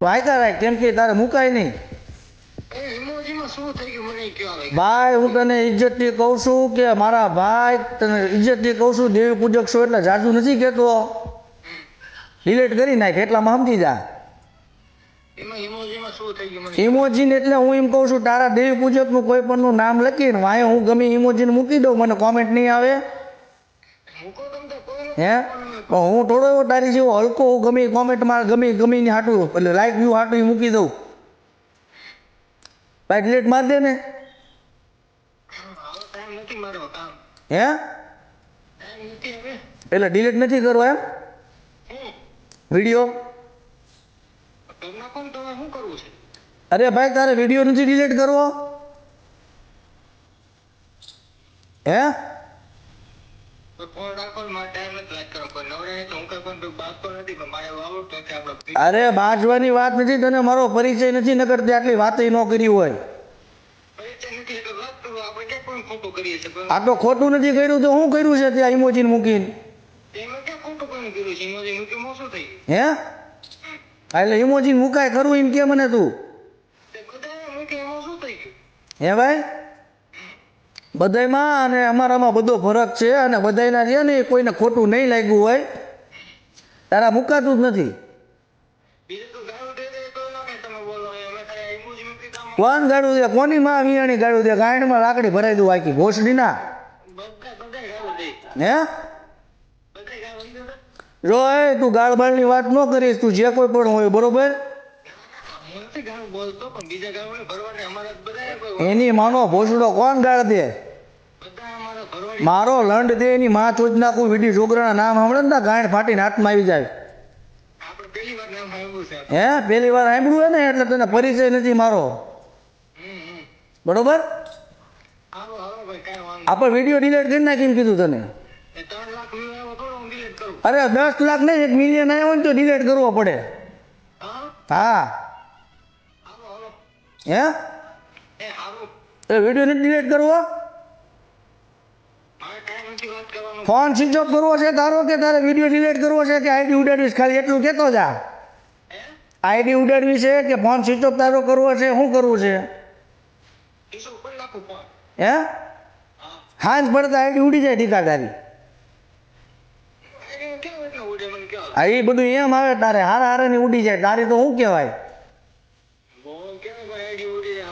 વાયકા રાખ કેમ કે તારે મુકાય નહીં. ભાઈ, હું તને ઇજ્જતથી કહું છું કે મારા ભાઈ તને ઇજ્જતથી કહું છું, દેવી પૂજક છો એટલે જાજુ નથી કહેતો. ડિલેટ કરી નાખ, એટલામાં સમજી જા. ઇમોજીન એટલે હું એમ કહું છું, તારા દેવી પૂજકનું કોઈ પણનું નામ લખીને વાંહે હું ગમે ઇમોજીન મૂકી દઉં, મને કોમેન્ટ નહીં આવે. હે? પણ હું થોડો એવો તારી જેવો હલકો હું ગમે કોમેન્ટમાં ગમે ગમે ને હાટું. એટલે લાઈક વ્યૂ હાટું મૂકી દઉં. ભાઈ ડિલેટ મારી દે ને. હે? એટલે ડિલેટ નથી કરવો એમ? વીડિયો અરે ભાઈ, તારે વીડિયો નથી ડિલીટ કરવો? હે? અરે બાજવાની વાત નથી તને મારો પરિચય નથી નગર તે આટલી વાત ન કરી હોય. આ તો ખોટું નથી કર્યું તો શું કર્યું છે ત્યાં ઇમોજીન મૂકીને? હે? હા, એટલે ઇમોજીન મુકાય ખરું એમ કે મને તું. હે ભાઈ? બધાયમાં અને અમારામાં બધો ફરક છે અને બધાયના છે ને કોઈને ખોટું નહીં લાગ્યું હોય તારા મુકાતું જ નથી. કોણ ગાડું દે? કોની માં વિયાણી ગાડું દે? ગાયણમાં લાકડી ભરાઈ દઉં આખી ઘોસડી ના હે? જો એ તું ગાળબાળની વાત ન કરીશ તું જે કોઈ પણ હોય બરોબર? એની માનો ભોસડો કોણ ગાળ દે? મારો લંડ દે એની માં ચોજ નાખું વિડી છોકરાના નામ સાંભળે ને ગાયણ ફાટીને હાથમાં આવી જાય. હે? પહેલી વાર સાંભળ્યું ને? એટલે તને પરિચય નથી મારો. બરોબર? આપણે વીડિયો ડિલીટ કરી નાખીને કીધું તને. અરે દસ લાખ નહીં એક મિલિયન આવ્યો ને તો ડિલીટ કરવો પડે. હા. હા? એ વીડિયો નથી ડિલીટ કરવો? ફોન સ્વિચ ઓફ કરવો છે તારો કે તારે વીડિયો ડિલીટ કરવો છે કે આઈડી ઉડાડવીશ ખાલી એટલું કહેતો જા. આઈડી ઉડાડવી છે કે ફોન સ્વિચ ઓફ તારો કરવો છે? શું કરવું છે ઈસુ ઉપર નાખું ફોન હે? હાંજ પડતા આઈડી ઉડી જાય ટીકા તારી. આ એ બધું એમ આવે તારે હારા હારાની ઉડી જાય. તારી તો શું કહેવાય?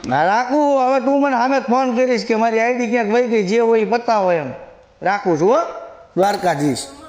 ના રાખું. હવે તું મને સામે ફોન કરીશ કે મારી આઈડી ક્યાંક વહી ગઈ જે હોય એ બતાવો એમ. રાખું છું હો. દ્વારકાધીશ.